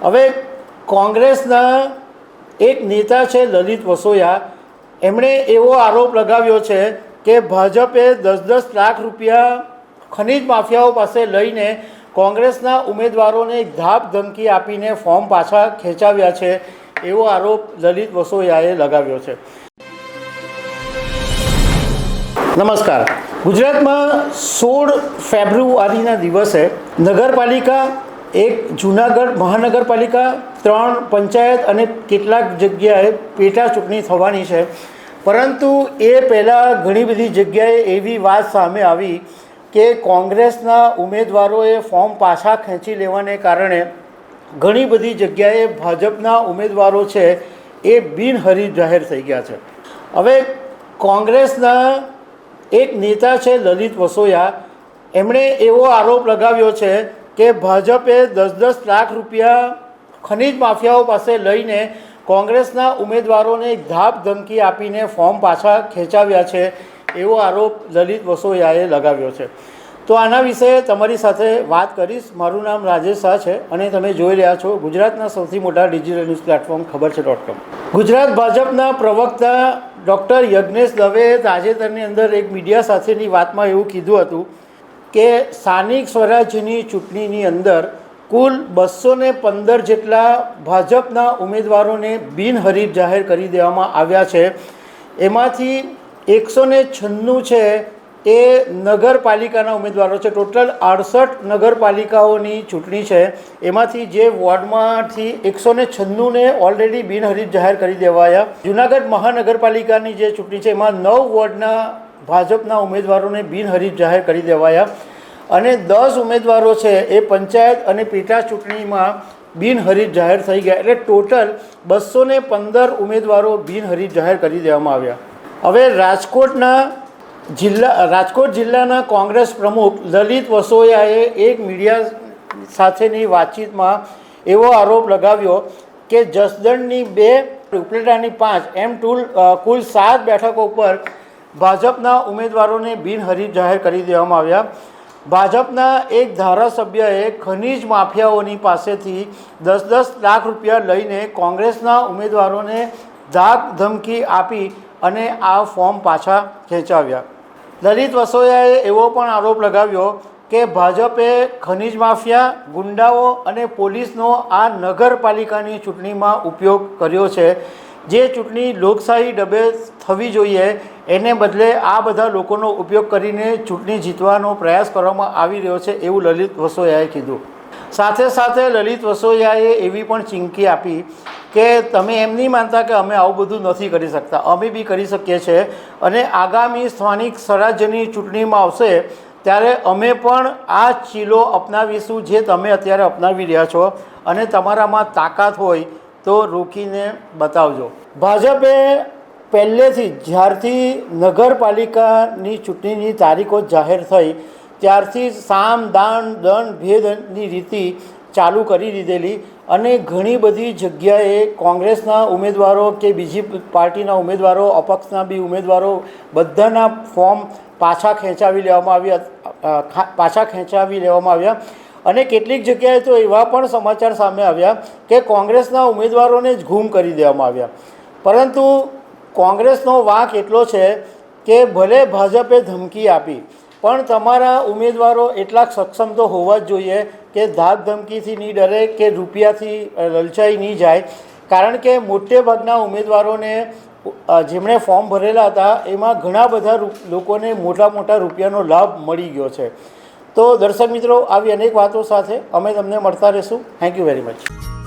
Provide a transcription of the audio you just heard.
હવે કોંગ્રેસના એક નેતા છે લલિત વસોયા, એમણે એવો આરોપ લગાવ્યો છે કે ભાજપે દસ દસ લાખ રૂપિયા ખનીજ માફિયાઓ પાસે લઈને કોંગ્રેસના ઉમેદવારોને ધાપ ધમકી આપીને ફોર્મ પાછા ખેંચાવ્યા છે એવો આરોપ લલિત વસોયાએ લગાવ્યો છે. નમસ્કાર. ગુજરાતમાં સોળ ફેબ્રુઆરીના દિવસે નગરપાલિકા એક જૂનાગઢ મહાનગરપાલિકા, ત્રણ પંચાયત અને કેટલાક જગ્યાએ પેટા ચૂંટણી થવાની છે. પરંતુ એ પહેલાં ઘણી બધી જગ્યાએ એવી વાત સામે આવી કે કોંગ્રેસના ઉમેદવારોએ ફોર્મ પાછા ખેંચી લેવાને કારણે ઘણી બધી જગ્યાએ ભાજપના ઉમેદવારો છે એ બિનહરીફ જાહેર થઈ ગયા છે. હવે કોંગ્રેસના એક નેતા છે લલિત વસોયા, એમણે એવો આરોપ લગાવ્યો છે કે ભાજપે દસ દસ લાખ રૂપિયા ખનીજ માફિયાઓ પાસે લઈને કોંગ્રેસના ઉમેદવારોને ધાપ ધમકી આપીને ફોર્મ પાછા ખેંચાવ્યા છે એવો આરોપ લલિત વસોયાએ લગાવ્યો છે. તો આના વિશે તમારી સાથે વાત કરીશ. મારું નામ રાજેશ શાહ છે અને તમે જોઈ રહ્યા છો ગુજરાતના સૌથી મોટા ડિજિટલ ન્યૂઝ પ્લેટફોર્મ ખબર છે ડોટ કોમ. ગુજરાત ભાજપના પ્રવક્તા ડૉક્ટર યજ્ઞેશ દવેએ તાજેતરની અંદર એક મીડિયા સાથેની વાતમાં એવું કીધું હતું કે સ્થાનિક સ્વરાજ્યની ચૂંટણીની અંદર કુલ બસો ને પંદર જેટલા ભાજપના ઉમેદવારોને બિનહરીફ જાહેર કરી દેવામાં આવ્યા છે. એમાંથી એકસો ને છન્નું છે એ નગરપાલિકાના ઉમેદવારો છે. ટોટલ અડસઠ નગરપાલિકાઓની ચૂંટણી છે. એમાંથી જે વોર્ડમાંથી એકસો ને છન્નુંને ઓલરેડી બિનહરીફ જાહેર કરી દેવાયા. જુનાગઢ મહાનગરપાલિકાની જે ચૂંટણી છે, એમાં નવ વોર્ડના ભાજપના ઉમેદવારોને બિનહરીફ જાહેર કરી દેવાયા અને દસ ઉમેદવારો છે એ પંચાયત અને પેટા ચૂંટણીમાં બિનહરીફ જાહેર થઈ ગયા. એટલે ટોટલ બસો પંદર ઉમેદવારો બિનહરીફ જાહેર કરી દેવામાં આવ્યા. હવે રાજકોટના જિલ્લા, રાજકોટ જિલ્લાના કોંગ્રેસ પ્રમુખ લલિત વસોયાએ એક મીડિયા સાથેની વાતચીતમાં એવો આરોપ લગાવ્યો કે જસદણની બે, ઉપલેટાની પાંચ, એમ ટુલ કુલ સાત બેઠકો પર ભાજપના ઉમેદવારોને બિનહરીફ જાહેર કરી દેવામાં આવ્યા. ભાજપના એક ધારાસભ્યએ ખનીજ માફિયાઓની પાસેથી દસ દસ લાખ રૂપિયા લઈને કોંગ્રેસના ઉમેદવારોને ધાક ધમકી આપી અને આ ફોર્મ પાછા ખેંચાવ્યા. લલિત વસોયાએ એવો પણ આરોપ લગાવ્યો કે ભાજપે ખનીજ માફિયા, ગુંડાઓ અને પોલીસનો આ નગરપાલિકાની ચૂંટણીમાં ઉપયોગ કર્યો છે. જે ચૂંટણી લોકશાહી ડબે થવી જોઈએ એને બદલે આ બધા લોકોનો ઉપયોગ કરીને ચૂંટણી જીતવાનો પ્રયાસ કરવામાં આવી રહ્યો છે એવું લલિત વસોયાએ કીધું. સાથે સાથે લલિત વસોયાએ એવી પણ ચીમકી આપી કે તમે એમ નહીં માનતા કે અમે આવું બધું નથી કરી શકતા. અમે બી કરી શકીએ છીએ અને આગામી સ્થાનિક સ્વરાજ્યની ચૂંટણીમાં આવશે ત્યારે અમે પણ આ ચીલો અપનાવીશું જે તમે અત્યારે અપનાવી રહ્યા છો અને તમારામાં તાકાત હોય તો રોકીને બતાવજો. ભાજપે પહેલેથી જ્યારથી નગરપાલિકાની ચૂંટણીની તારીખો જાહેર થઈ, ત્યારથી સામ, દાન, દંડ, ભેદની રીતિ ચાલુ કરી દીધેલી અને ઘણી બધી જગ્યાએ કોંગ્રેસના ઉમેદવારો કે બીજી પાર્ટીના ઉમેદવારો, અપક્ષના બી ઉમેદવારો બધાના ફોર્મ પાછા ખેંચાવી લેવામાં આવ્યા પાછા ખેંચાવી લેવામાં આવ્યા અને કેટલીક જગ્યાએ તો એવા પણ સમાચાર સામે આવ્યા કે કોંગ્રેસના ઉમેદવારોને જ ગુમ કરી દેવામાં આવ્યા. પરંતુ કોંગ્રેસનો વાંક એટલો છે કે ભલે ભાજપે ધમકી આપી, પણ તમારા ઉમેદવારો એટલા સક્ષમ તો હોવા જ જોઈએ કે ધાક ધમકીથી નહીં ડરે કે રૂપિયાથી લલચાઈ નહીં જાય. કારણ કે મોટેભાગના ઉમેદવારોને જેમણે ફોર્મ ભરેલા હતા, એમાં ઘણા બધા લોકોને મોટા મોટા રૂપિયાનો લાભ મળી ગયો છે. તો દર્શક મિત્રો, આવી અનેક વાતો સાથે અમે તમને મળતા રહીશું. Thank you very much